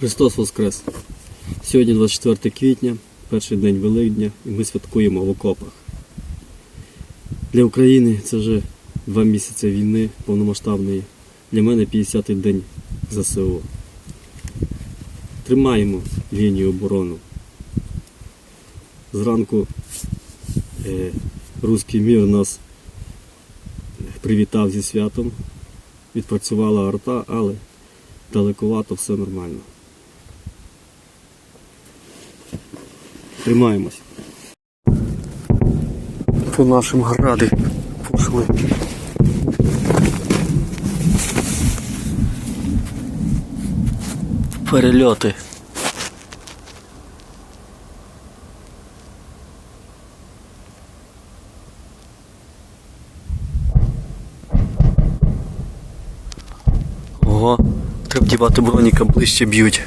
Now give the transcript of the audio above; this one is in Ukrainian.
Христос Воскрес! Сьогодні 24 квітня, перший день Великдня, і ми святкуємо в окопах. Для України це вже два місяці війни повномасштабної. Для мене 50-й день ЗСУ. Тримаємо лінію оборону. Зранку е, руський мір нас привітав зі святом. Відпрацювала арта, але далековато все нормально. Тримаємось. По нашим гради пошли. Перельоти. Ого, треба дівати броніка ближче б'ють.